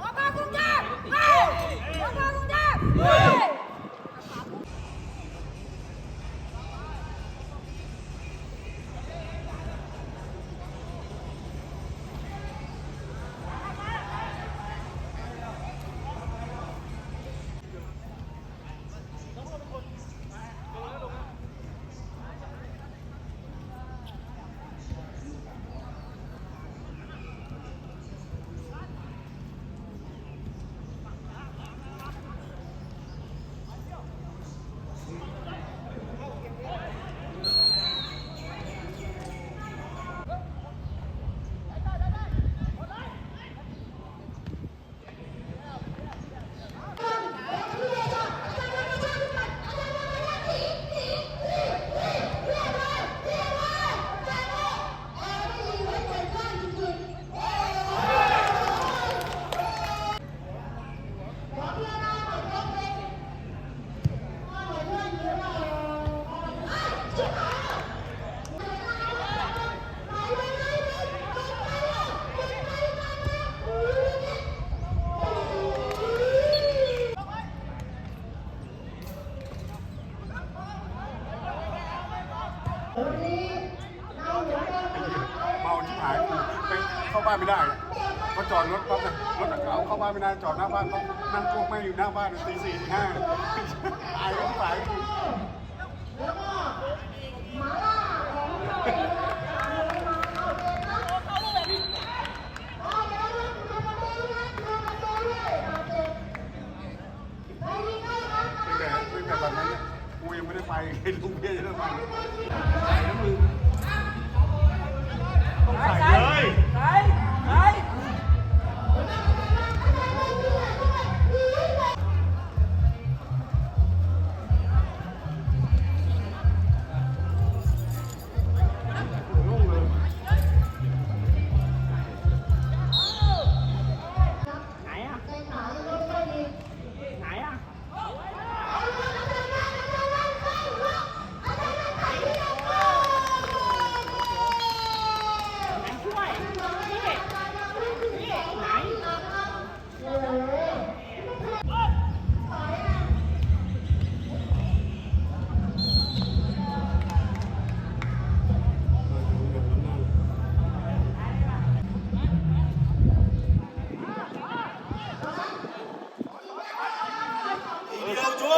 ออกมากุ้ เมาชิบหายไปเข้าบ้านไม่ได้พอจอดรถปั๊บนะรถเขาเข้าบ้านไม่ได้จอดหน้าบ้านปั๊บนั่งพวกแม่อยู่หน้าบ้านตีสี่ตีห้าตายก็ตายกูแล้วก็มาล่า ไปใไปลุงเบียร์จะได้ไปใส่น้ำมือต้องใส่เลย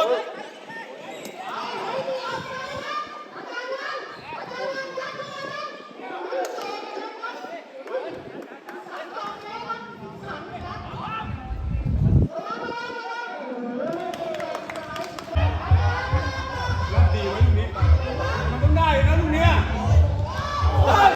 হবে